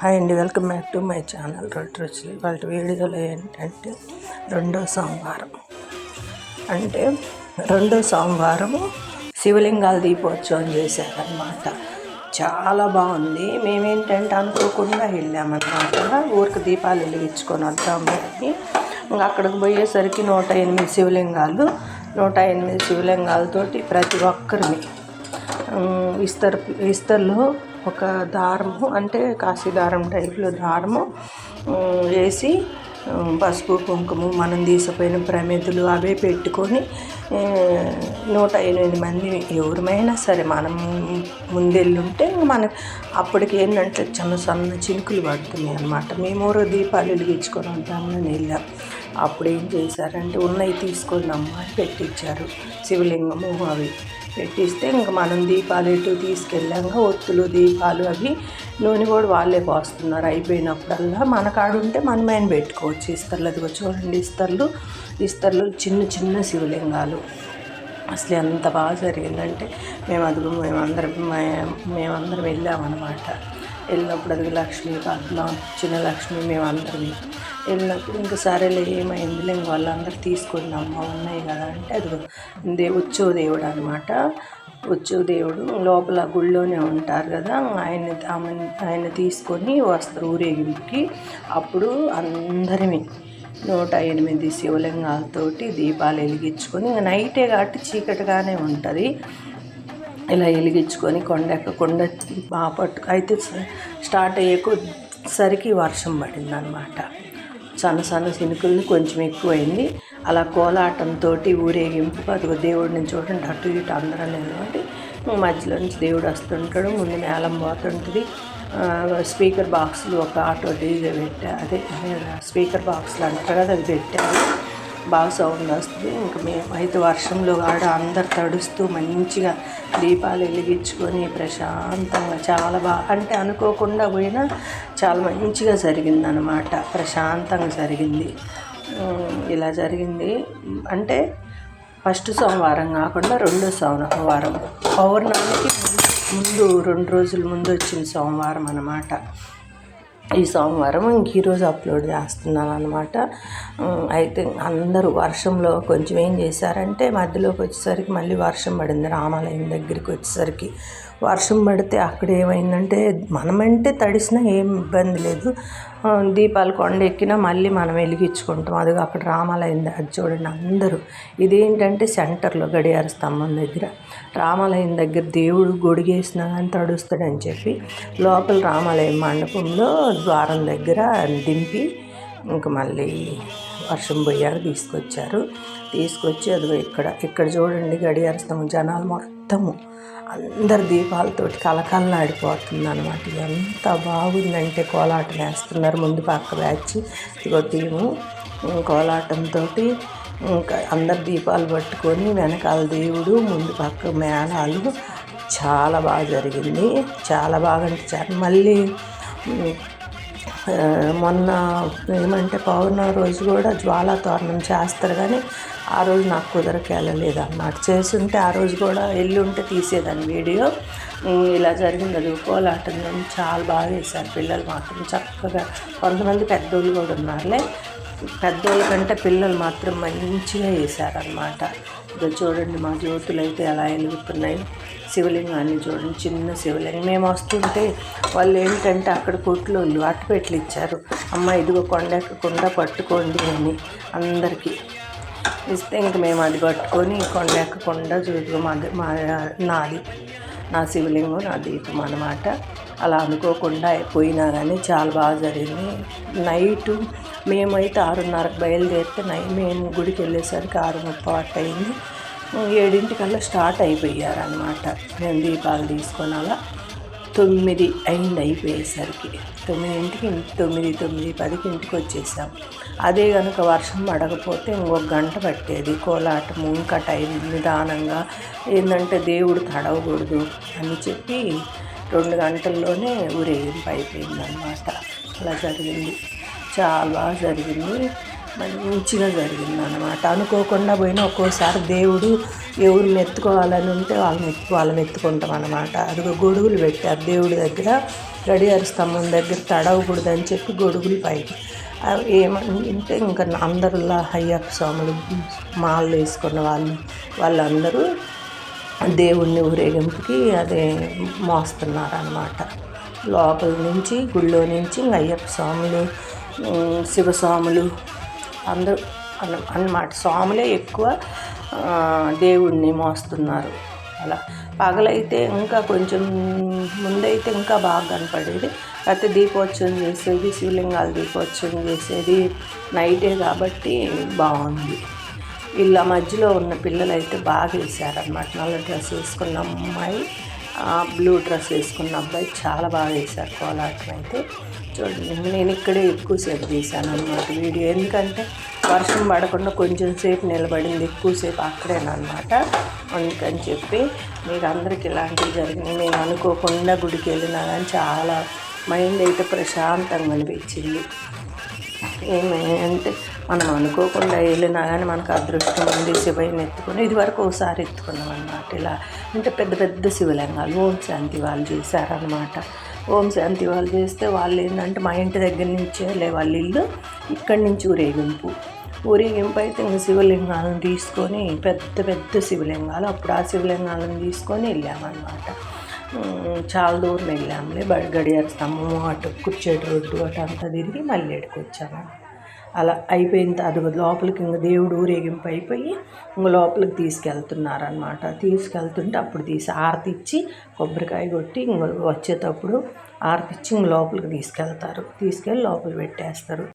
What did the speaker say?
Hi అండి welcome back to my channel రొట్టె రుచులు. వాళ్ళ వీడియోలో ఏంటంటే రెండో సోమవారం. అంటే రెండో సోమవారము శివలింగాలు దీపోత్సవం చేశారనమాట చాలా బాగుంది. మేమేంటంటే అనుకోకుండా వెళ్ళామన్నమాట. ఊరికి దీపాలు వెలిగించుకొని వద్దాము అని. ఇంకా అక్కడికి పోయేసరికి నూట ఎనిమిది శివలింగాలు నూట ఎనిమిది శివలింగాలతోటి ప్రతి ఒక్కరిని ఇస్తర్ ఇస్తర్లో ఒక దారము అంటే కాశీ దారం టైప్లో దారము వేసి పసుపు కుంకుమ మనం తీసిపోయిన ప్రమిదలు అవే పెట్టుకొని నూట ఎనిమిది మంది ఎవరిమైనా సరే మనం ముందెళ్ళుంటే మన అప్పటికి ఏంటంటే చిన్న సన్న చినుకులు పడుతున్నాయి అనమాట మేము దీపాలు వెలిగించుకొని నేను వెళ్ళాం. అప్పుడు ఏం చేశారంటే ఉన్నవి తీసుకొని అమ్మ పెట్టించారు శివలింగము అవి. పెట్టిస్తే ఇంక మనం దీపాలు ఎటు తీసుకెళ్ళాక ఒత్తులు దీపాలు అవి నూనె కూడా వాళ్ళే పోస్తున్నారు. అయిపోయినప్పుడల్లా మన కాడుంటే ఉంటే మనమైన పెట్టుకోవచ్చు. ఇస్తర్లు అదిగో చూడండి ఇస్తర్లు. ఇస్తర్లు చిన్న చిన్న శివలింగాలు. అసలు ఎంత బాగా జరిగిందంటే మేము అదుగు మేమందరం మేమందరం వెళ్ళామన్నమాట. వెళ్ళినప్పుడు అది లక్ష్మి పద్మ చిన్న లక్ష్మి మేమందరం వెళ్ళినప్పుడు ఇంకా సరేలే ఏమైంది ఇంక వాళ్ళందరూ తీసుకుని అమ్మ ఉన్నాయి కదా అంటే అది దే ఉత్సవ దేవుడు అనమాట ఉత్సవ దేవుడు లోపల గుళ్ళోనే ఉంటారు కదా ఆయన ఆయన తీసుకొని వస్తారు ఊరేగింపుకి. అప్పుడు అందరినీ నూట ఎనిమిది శివలింగాలతోటి దీపాలు వెలిగించుకొని ఇంకా నైటే కాబట్టి చీకటిగానే ఉంటుంది. ఇలా వెలిగించుకొని కొండ కొండ పట్టు అయితే స్టార్ట్ అయ్యే సరికి వర్షం పడింది అనమాట సన్న సన్న సినుకుల్ని కొంచెం ఎక్కువైంది. అలా కోలాటంతో ఊరేగింపు అదిగో దేవుడిని చూడండి అటు ఇటు అందరం నిలబడి మధ్యలో నుంచి దేవుడు వస్తుంటాడు ముందు మేళం పోతుంటుంది. స్పీకర్ బాక్సులు ఒక ఆటో డీజే పెట్టా అదే స్పీకర్ బాక్సులు అంటారు కదా అది పెట్టారు. బాగా సౌండ్ వస్తుంది. ఇంకా మేము అయితే వర్షంలో ఆడ అందరు తడుస్తూ మంచిగా దీపాలు వెలిగించుకొని ప్రశాంతంగా చాలా బాగా అంటే అనుకోకుండా పోయినా చాలా మంచిగా జరిగిందనమాట ప్రశాంతంగా జరిగింది. ఇలా జరిగింది. అంటే ఫస్ట్ సోమవారం కాకుండా రెండో సోమవారం. పౌర్ణమికి ముందు రెండు రోజుల ముందు వచ్చిన సోమవారం అనమాట ఈ సోమవారం ఇంక ఈరోజు అప్లోడ్ చేస్తున్నాను అనమాట అయితే అందరూ వర్షంలో కొంచెం ఏం చేశారంటే మధ్యలోకి వచ్చేసరికి మళ్ళీ వర్షం పడింది. రామాలయం దగ్గరికి వచ్చేసరికి వర్షం పడితే అక్కడ ఏమైందంటే మనమంటే తడిసినా ఏం ఇబ్బంది లేదు. దీపాలు కొండ ఎక్కినా మళ్ళీ మనం వెలిగించుకుంటాం. అది అక్కడ రామాలయం అది చూడండి అందరూ. ఇదేంటంటే సెంటర్లో గడియార స్తంభం దగ్గర. రామాలయం దగ్గర దేవుడు గొడిగేసినా కానీ తడుస్తాడని చెప్పి లోపల రామాలయం మండపంలో ద్వారం దగ్గర దింపి ఇంక మళ్ళీ వర్షం పోయాక తీసుకొచ్చారు. తీసుకొచ్చి అదిగో ఇక్కడ ఇక్కడ చూడండి గడియార స్తంభం. జనాలు మొత్తము అందరు దీపాలతోటి కలకల్లాడిపోతుంది అనమాట ఎంత బాగుందంటే కోలాటం వేస్తున్నారు. ముందు పక్క బ్యాచ్ ఇదిగో టీము కోలాటంతో ఇంకా అందరు దీపాలు పట్టుకొని వెనకాల దేవుడు ముందు పక్క మేళాలు. చాలా బాగా జరిగింది. చాలా బాగా అనిపించారు. మళ్ళీ మొన్న ఏమంటే పౌర్ణమి రోజు కూడా జ్వాలా తోరణం చేస్తారు కానీ ఆ రోజు నాకు కుదరక వెళ్ళలేదు అన్నమాట చేస్తుంటే ఆ రోజు కూడా వెళ్ళి ఉంటే తీసేదాన్ని వీడియో. ఇలా జరిగింది అది కోలాటం చాలా బాగా వేశారు పిల్లలు మాత్రం. చక్కగా కొంతమంది పెద్దోళ్ళు కూడా ఉన్నారులే. పెద్దోళ్ళ కంటే పిల్లలు మాత్రం మంచిగా వేశారనమాట ఇదో చూడండి మా జ్యోతులు అయితే ఎలా వెలుగుతున్నాయి. శివలింగాన్ని చూడండి చిన్న శివలింగం. మేము వస్తుంటే వాళ్ళు ఏంటంటే అక్కడ కొట్లు అట్టుపెట్లు ఇచ్చారు. అమ్మ ఇదిగో కొండ పట్టుకోండి అని అందరికీ. ఇస్తే ఇంక మేము అది పట్టుకొని కొండ ఎక్కకుండా చూద్దాం మాది మా నాది. నా శివలింగం నా దీపం అనమాట అలా అనుకోకుండా పోయినా కానీ చాలా బాగా జరిగింది. నైటు మేమైతే ఆరున్నరకు బయలుదేరితే నై మేము గుడికి వెళ్ళేసరికి ఆరు ముప్పై అయింది. ఏడింటికల్లా స్టార్ట్ అయిపోయారనమాట మేము దీపాలు తీసుకొని అలా తొమ్మిది అయింది అయిపోయేసరికి. తొమ్మిదింటికి తొమ్మిది తొమ్మిది పదికి ఇంటికి వచ్చేసాం. అదే కనుక వర్షం పడకపోతే ఇంకొక గంట పట్టేది. కోలాటం ఇంకా టైం నిదానంగా. ఏంటంటే దేవుడు తడవకూడదు అని చెప్పి రెండు గంటల్లోనే ఊరేగింపు అయిపోయిందనమాట అలా జరిగింది. చాలా బాగా జరిగింది. మంచిగా జరిగింది అనమాట అనుకోకుండా పోయినా ఒక్కోసారి దేవుడు ఎవరిని ఎత్తుకోవాలని ఉంటే వాళ్ళని ఎత్తు వాళ్ళని ఎత్తుకుంటాం అనమాట అదిగో గొడుగులు పెట్టారు దేవుడి దగ్గర. గడియార స్తంభం దగ్గర తడవకూడదని చెప్పి గొడుగులు పైకి. ఏమంటే ఇంకా అందరిలా అయ్యప్ప స్వాములు మాలు వేసుకున్న వాళ్ళు వాళ్ళందరూ దేవుణ్ణి ఊరేగింపుకి అదే మోస్తున్నారు అనమాట లోపల నుంచి గుళ్ళో నుంచి అయ్యప్ప స్వాములు శివస్వాములు అందరూ అన్న అన్నమాట. స్వాములే ఎక్కువ దేవుడిని దేవుణ్ణి మోస్తున్నారు. అలా. పగలైతే ఇంకా కొంచెం ముందైతే ఇంకా బాగా కనపడేది. అయితే దీపోత్సవం చేసేది శివలింగాలు దీపోత్సవం చేసేది నైటే కాబట్టి బాగుంది. ఇలా మధ్యలో ఉన్న పిల్లలు అయితే బాగా వేసారనమాట నల్ల డ్రెస్ వేసుకున్న అమ్మాయి. బ్లూ డ్రెస్ వేసుకున్న అబ్బాయి చాలా బాగా వేశారు కోలాటం అయితే. చూడండి నేను ఇక్కడే ఎక్కువసేపు తీశాను అనమాట వీడియో. ఎందుకంటే వర్షం పడకుండా కొంచెం సేపు నిలబడింది ఎక్కువసేపు అక్కడేనమాట అందుకని చెప్పి మీకు అందరికి ఇలాంటివి జరిగినాయి. నేను అనుకోకుండా గుడికి వెళ్ళినా కానీ చాలా మైండ్ అయితే ప్రశాంతంగా అనిపించింది. ఏమే? అంటే మనం అనుకోకుండా వెళ్ళినా కానీ మనకు అదృష్టం ఉంది శివయ్యని ఎత్తుకొని ఇది వరకు ఒకసారి ఎత్తుకున్నాం అనమాట ఇలా. అంటే పెద్ద పెద్ద శివలింగాలు ఓం శాంతి వాళ్ళు చేశారనమాట ఓం శాంతి వాళ్ళు చేస్తే వాళ్ళు ఏంటంటే మా ఇంటి దగ్గర నుంచే లే వాళ్ళ ఇల్లు ఇక్కడి నుంచి ఊరేగింపు. ఊరేగింపు అయితే ఇంకా శివలింగాలను తీసుకొని పెద్ద పెద్ద శివలింగాలు అప్పుడు ఆ శివలింగాలను తీసుకొని వెళ్ళామన్నమాట. చాలా దూరం వెళ్ళాములే బడి గడియార స్తంభము అటు కుర్చేటి రోడ్డు అటు అంతా తిరిగి మళ్ళీ ఇక్కడికి వచ్చాము. అలా అయిపోయిన అది లోపలికి ఇంక దేవుడు ఊరేగింపు అయిపోయి ఇంక లోపలికి తీసుకెళ్తున్నారనమాట తీసుకెళ్తుంటే అప్పుడు తీసి ఆరతి ఇచ్చి కొబ్బరికాయ కొట్టి ఇంక వచ్చేటప్పుడు ఆరతి ఇచ్చి ఇంక లోపలికి తీసుకెళ్తారు. తీసుకెళ్ళి లోపల పెట్టేస్తారు.